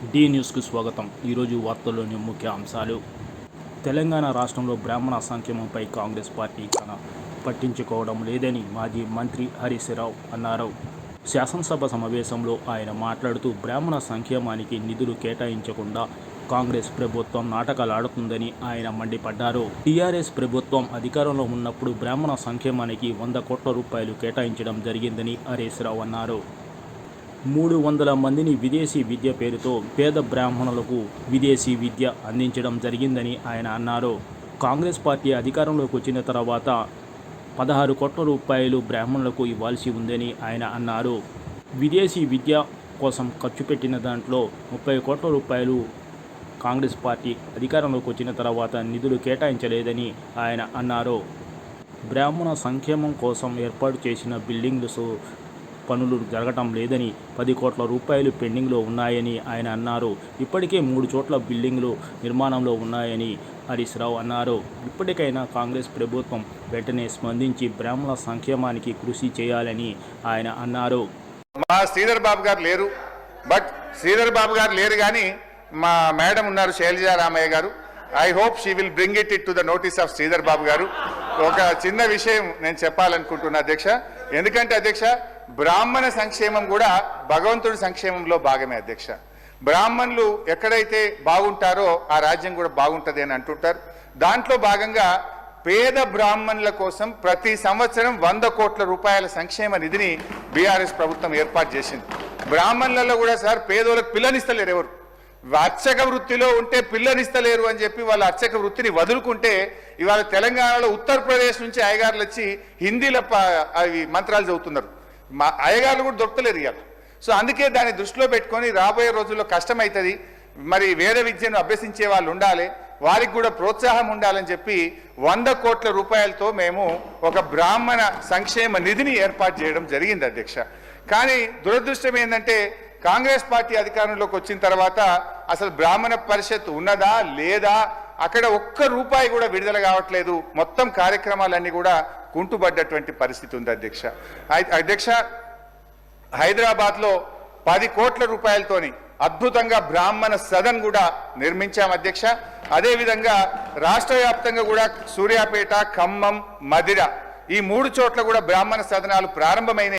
D న్యూస్కు స్వాగతం. ఈరోజు వార్తల్లోని ముఖ్య అంశాలు. తెలంగాణ రాష్ట్రంలో బ్రాహ్మణ సంక్షేమంపై కాంగ్రెస్ పార్టీ తన పట్టించుకోవడం లేదని మాజీ మంత్రి హరీశ్రావు అన్నారు. శాసనసభ సమావేశంలో ఆయన మాట్లాడుతూ బ్రాహ్మణ సంక్షేమానికి నిధులు కేటాయించకుండా కాంగ్రెస్ ప్రభుత్వం నాటకాలాడుతుందని ఆయన మండిపడ్డారు. టీఆర్ఎస్ ప్రభుత్వం అధికారంలో ఉన్నప్పుడు బ్రాహ్మణ సంక్షేమానికి వంద కోట్ల రూపాయలు కేటాయించడం జరిగిందని హరీశ్రావు అన్నారు. మూడు వందల మందిని విదేశీ విద్య పేరుతో పేద బ్రాహ్మణులకు విదేశీ విద్య అందించడం జరిగిందని ఆయన అన్నారు. కాంగ్రెస్ పార్టీ అధికారంలోకి వచ్చిన తర్వాత పదహారు కోట్ల రూపాయలు బ్రాహ్మణులకు ఇవ్వాల్సి ఉందని ఆయన అన్నారు. విదేశీ విద్య కోసం ఖర్చు పెట్టిన దాంట్లో ముప్పై కోట్ల రూపాయలు కాంగ్రెస్ పార్టీ అధికారంలోకి వచ్చిన తర్వాత నిధులు కేటాయించలేదని ఆయన అన్నారు. బ్రాహ్మణ సంక్షేమం కోసం ఏర్పాటు చేసిన బిల్డింగ్స్ పనులు జరగటం లేదని పది కోట్ల రూపాయలు పెండింగ్లో ఉన్నాయని ఆయన అన్నారు. ఇప్పటికే మూడు చోట్ల బిల్డింగ్లు నిర్మాణంలో ఉన్నాయని హరీష్ రావు అన్నారు. ఇప్పటికైనా కాంగ్రెస్ ప్రభుత్వం వెంటనే స్పందించి బ్రాహ్మణ సంక్షేమానికి కృషి చేయాలని ఆయన అన్నారు. మా శ్రీధర్ బాబు గారు లేరు. బట్ శ్రీధర్ బాబు గారు లేరు కానీ మా మేడం ఉన్నారు Shailaja Ramaiah garu. I hope she will bring it it to the notice of Sridhar Babu garu. ఒక చిన్న విషయం నేను చెప్పాలనుకుంటున్నా అధ్యక్ష. ఎందుకంటే అధ్యక్ష బ్రాహ్మణ సంక్షేమం కూడా భగవంతుడి సంక్షేమంలో భాగమే అధ్యక్ష. బ్రాహ్మణులు ఎక్కడైతే బాగుంటారో ఆ రాజ్యం కూడా బాగుంటుంది అని అంటుంటారు. దాంట్లో భాగంగా పేద బ్రాహ్మణుల కోసం ప్రతి సంవత్సరం వంద కోట్ల రూపాయల సంక్షేమ నిధిని బీఆర్ఎస్ ప్రభుత్వం ఏర్పాటు చేసింది. బ్రాహ్మణులలో కూడా సార్ పేదోళ్ళకి పిల్లనిస్తలేరు ఎవరు? అర్చక వృత్తిలో ఉంటే పిల్లనిస్తలేరు అని చెప్పి వాళ్ళ అర్చక వృత్తిని వదులుకుంటే ఇవాళ తెలంగాణలో ఉత్తరప్రదేశ్ నుంచి అయ్యగారులు వచ్చి హిందీల అవి మంత్రాలు చదువుతున్నారు. మా అయ్యగారులు కూడా దొరకలేరు ఇవాళ సో అందుకే దాన్ని దృష్టిలో పెట్టుకొని రాబోయే రోజుల్లో కష్టమవుతుంది మరి వేద విద్యను అభ్యసించే వాళ్ళు ఉండాలి. వారికి కూడా ప్రోత్సాహం ఉండాలని చెప్పి వంద కోట్ల రూపాయలతో మేము ఒక బ్రాహ్మణ సంక్షేమ నిధిని ఏర్పాటు చేయడం జరిగింది అధ్యక్ష. కానీ దురదృష్టం ఏంటంటే కాంగ్రెస్ పార్టీ అధికారంలోకి వచ్చిన తర్వాత అసలు బ్రాహ్మణ పరిషత్ ఉన్నదా లేదా అక్కడ ఒక్క రూపాయి కూడా విడుదల కావట్లేదు. మొత్తం కార్యక్రమాలన్నీ కూడా కుంటుపడ్డటువంటి పరిస్థితి ఉంది అధ్యక్ష. అధ్యక్ష హైదరాబాద్లో పది కోట్ల రూపాయలతోని అద్భుతంగా బ్రాహ్మణ సదన్ కూడా నిర్మించాం అధ్యక్ష. అదేవిధంగా రాష్ట్ర వ్యాప్తంగా కూడా సూర్యాపేట ఖమ్మం మదిర ఈ మూడు చోట్ల కూడా బ్రాహ్మణ సదనాలు ప్రారంభమైన